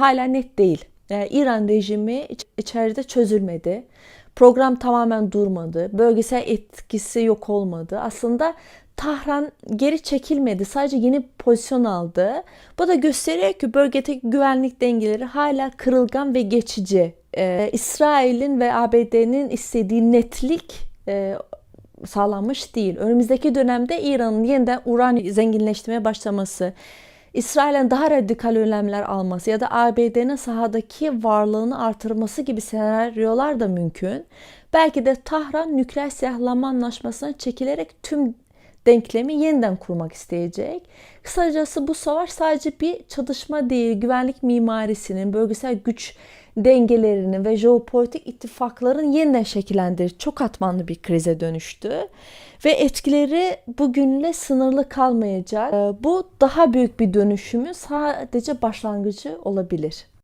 hala net değil. Yani İran rejimi iç- içeride çözülmedi. Program tamamen durmadı. Bölgesel etkisi yok olmadı. Aslında Tahran geri çekilmedi. Sadece yeni pozisyon aldı. Bu da gösteriyor ki bölgedeki güvenlik dengeleri hala kırılgan ve geçici. Ee, İsrail'in ve ABD'nin istediği netlik e, sağlanmış değil. Önümüzdeki dönemde İran'ın yeniden uran zenginleştirmeye başlaması, İsrail'in daha radikal önlemler alması ya da ABD'nin sahadaki varlığını artırması gibi senaryolar da mümkün. Belki de Tahran nükleer silahlanma anlaşmasına çekilerek tüm denklemi yeniden kurmak isteyecek. Kısacası bu savaş sadece bir çatışma değil, güvenlik mimarisinin, bölgesel güç dengelerinin ve jeopolitik ittifakların yeniden şekillendiği çok katmanlı bir krize dönüştü. Ve etkileri bugünle sınırlı kalmayacak. Ee, Bu daha büyük bir dönüşümün sadece başlangıcı olabilir.